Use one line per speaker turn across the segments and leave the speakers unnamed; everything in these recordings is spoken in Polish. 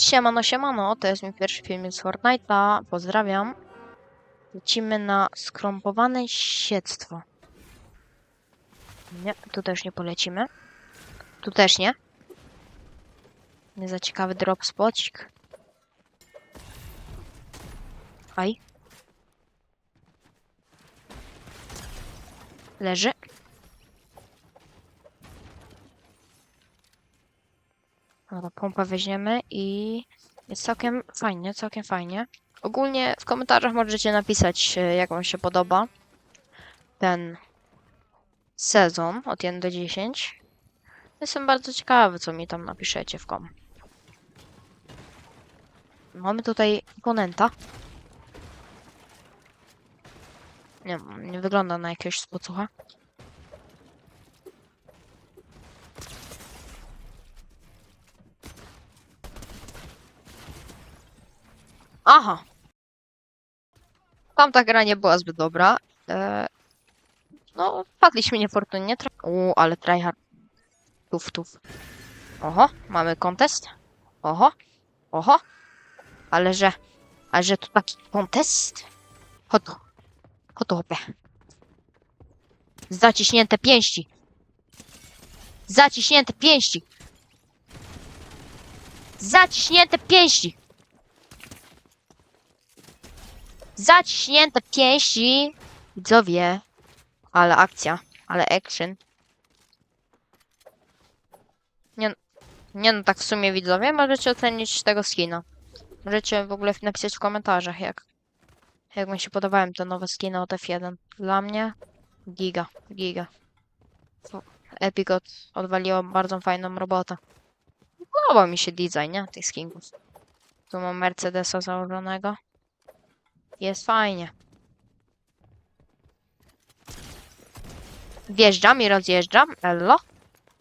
Siemano, siemano, to jest mój pierwszy filmik z Fortnite'a, pozdrawiam. Lecimy na skrąpowane siedztwo. Nie, tu też nie polecimy. Tu też nie. Nie za ciekawy drop spocik. Aj. Leży. Dobra, pompę weźmiemy i jest całkiem fajnie, całkiem fajnie. Ogólnie w komentarzach możecie napisać, e, jak wam się podoba ten sezon od 1 do 10. Jestem bardzo ciekawy, co mi tam napiszecie w kom. Mamy tutaj oponenta. Nie, nie wygląda na jakiegoś spocucha. Aha. Tamta gra nie była zbyt dobra. E, no, padliśmy niefortunnie. U, ale tryhard. Tuf, tuf. Oho, mamy kontest. Oho, oho. Ale że, ale że to taki kontest? Chodź. Chodź hopie. Zaciśnięte pięści. Zaciśnięte pięści. Zaciśnięte pięści. Zaciśnięte pięści. Widzowie. Ale akcja. Ale action. Nie, nie no, tak w sumie widzowie, możecie ocenić tego skina. Możecie w ogóle napisać w komentarzach, jak, jak mi się podobają te nowe skiny od F1. Dla mnie giga, giga. Fu- Epic od, odwaliło bardzo fajną robotę. Podoba mi się design, nie? Tych skinków. Tu mam Mercedesa założonego. Jest fajnie. Wjeżdżam i rozjeżdżam. Ello.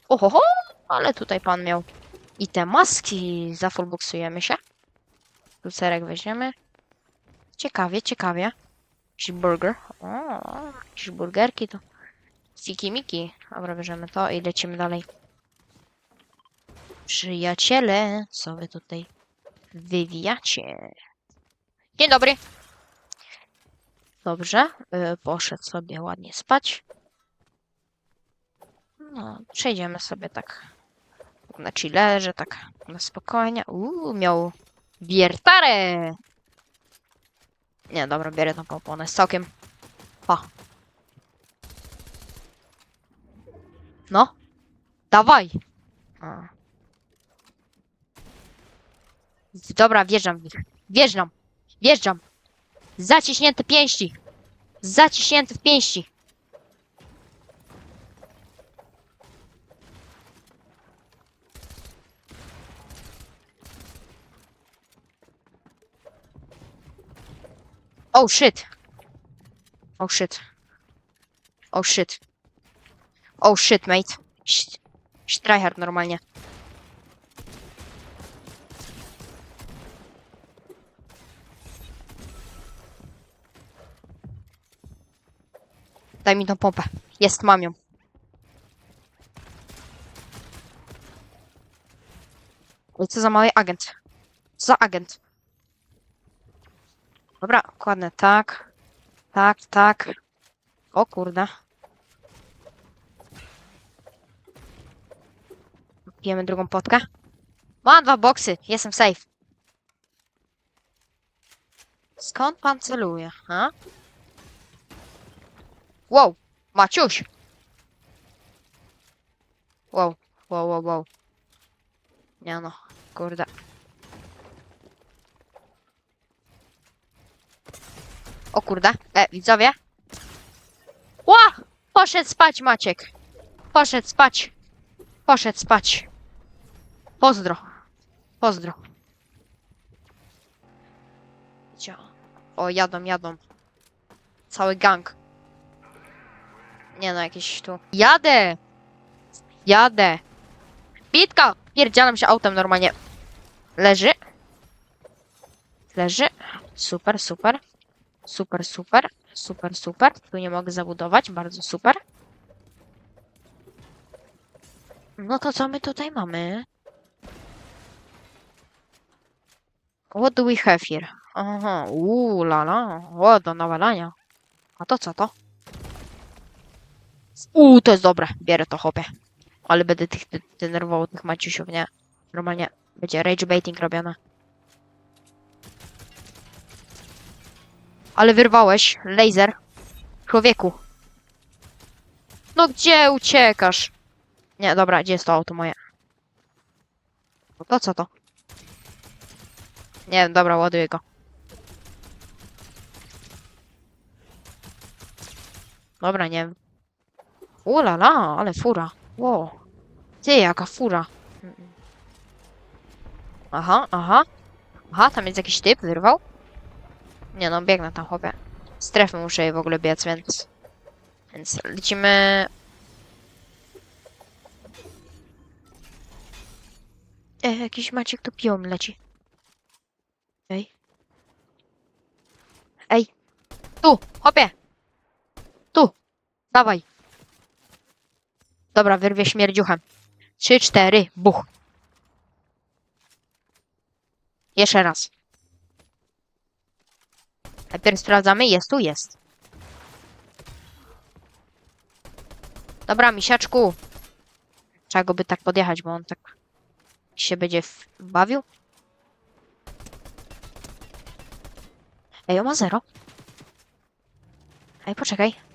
Ohoho, ale tutaj pan miał. I te maski. Zafullboxujemy się. Lucerek weźmiemy. Ciekawie, ciekawie. Jakiś burger. O, jakieś burgerki to. Fiki miki. Dobra, bierzemy to i lecimy dalej. Przyjaciele, co wy tutaj wywijacie? Dzień dobry. Dobrze, y, poszedł sobie ładnie spać. No, przejdziemy sobie tak na chillerze, tak na spokojnie. Uuu, miał wiertarę! Nie, dobra, bierę tą pompę, z całkiem... Pa. No, dawaj! A. Dobra, wjeżdżam w nich. Wjeżdżam! Wjeżdżam! Zaciśnięte pięści! Zaciśnięte w pięści! Oh shit! Oh shit. Oh shit. Oh shit, mate. Sh- sh- normalnie. Daj mi tą pompę. Jest, mam ją. I co za mały agent? Co za agent? Dobra, kładnę tak. Tak, tak. O kurde. Pijemy drugą potkę. Mam dwa boksy, jestem safe. Skąd pan celuje, ha? Wow, Maciuś! Wow, wow, wow, wow. Nie no, kurde. O kurde, e, widzowie. Ła! Poszedł spać Maciek. Poszedł spać. Poszedł spać. Pozdro. Pozdro. O, jadą, jadą. Cały gang. Nie no, jakieś tu. Jadę! Jadę! Bitka! Pierdzielam się autem normalnie. Leży. Leży. Super, super. Super, super. Super, super. Tu nie mogę zabudować. Bardzo super. No to co my tutaj mamy? What do we have here? Aha, uuu, la la, o, do nawalania. A to co to? Uuu, to jest dobre, bierę to, chłopie. Ale będę tych de- denerwował, tych maciusiów, nie? Normalnie będzie rage baiting robione. Ale wyrwałeś, laser. Człowieku. No gdzie uciekasz? Nie, dobra, gdzie jest to auto moje? No to co to? Nie wiem, dobra, ładuję go. Dobra, nie wiem. Ulala, ale fura. Wow. Ty, jaka fura. Aha, aha. Aha, tam jest jakiś typ, wyrwał. Nie no, biegnę tam, chłopie. Strefy muszę jej w ogóle biec, więc... Więc lecimy... E, jakiś Maciek tu pion leci. Ej. Ej. Tu, hopie. Tu. Dawaj. Dobra, wyrwie śmierdziuchem. Trzy, cztery, buch. Jeszcze raz. Najpierw sprawdzamy, jest tu, jest. Dobra, misiaczku. Trzeba go by tak podjechać, bo on tak się będzie bawił. Ej, on ma zero. Ej, poczekaj.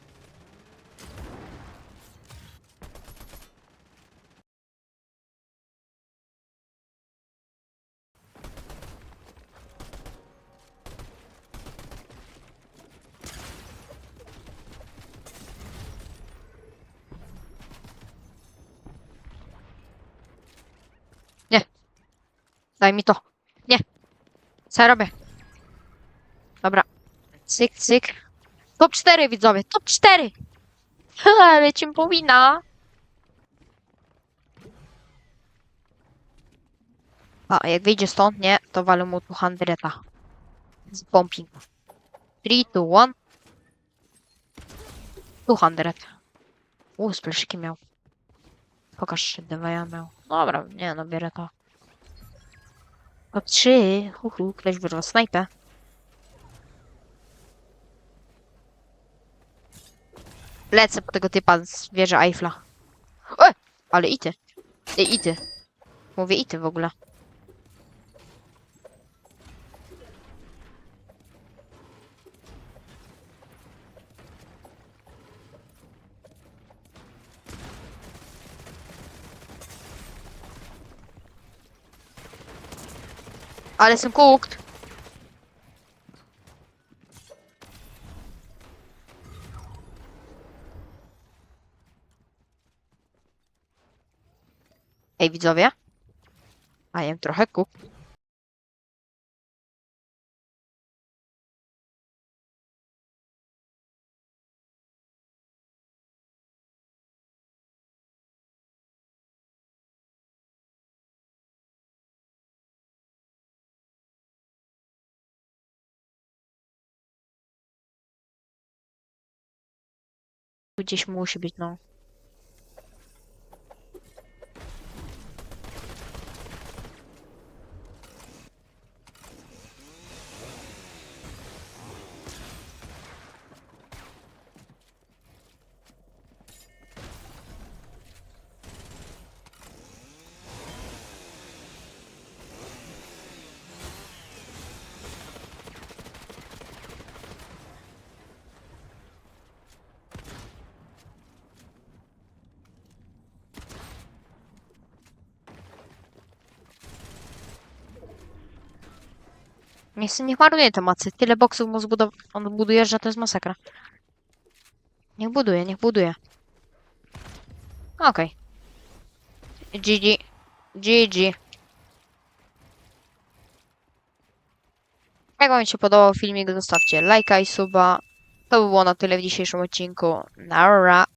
Daj mi to. Nie. Co robię? Dobra. Cyk, cyk. Top 4 widzowie, top 4! Ale ci powinna. A, jak wyjdzie stąd, nie, to walę mu tu handreta. Z pumping. 3, 2, 1. 200. U, splaszyki miał. Pokaż, dwa ja miał. Dobra, nie no, bierę to. Top 3. Huhu, ktoś wyrwał snajpę. Lecę po tego typa z wieży Eiffla. E! Ale ity. E, ity. Mówię ity w ogóle. Ale jestem cooked. Ej, widzowie. A jem trochę cooked. Gdzieś musi być, no. Niech sobie nie marnuje te macy. Tyle boksów mu zbudow... on buduje, że to jest masakra. Niech buduje, niech buduje. Okej. GG. GG. Jak wam się podobał filmik, zostawcie lajka i suba. To by było na tyle w dzisiejszym odcinku. Nara.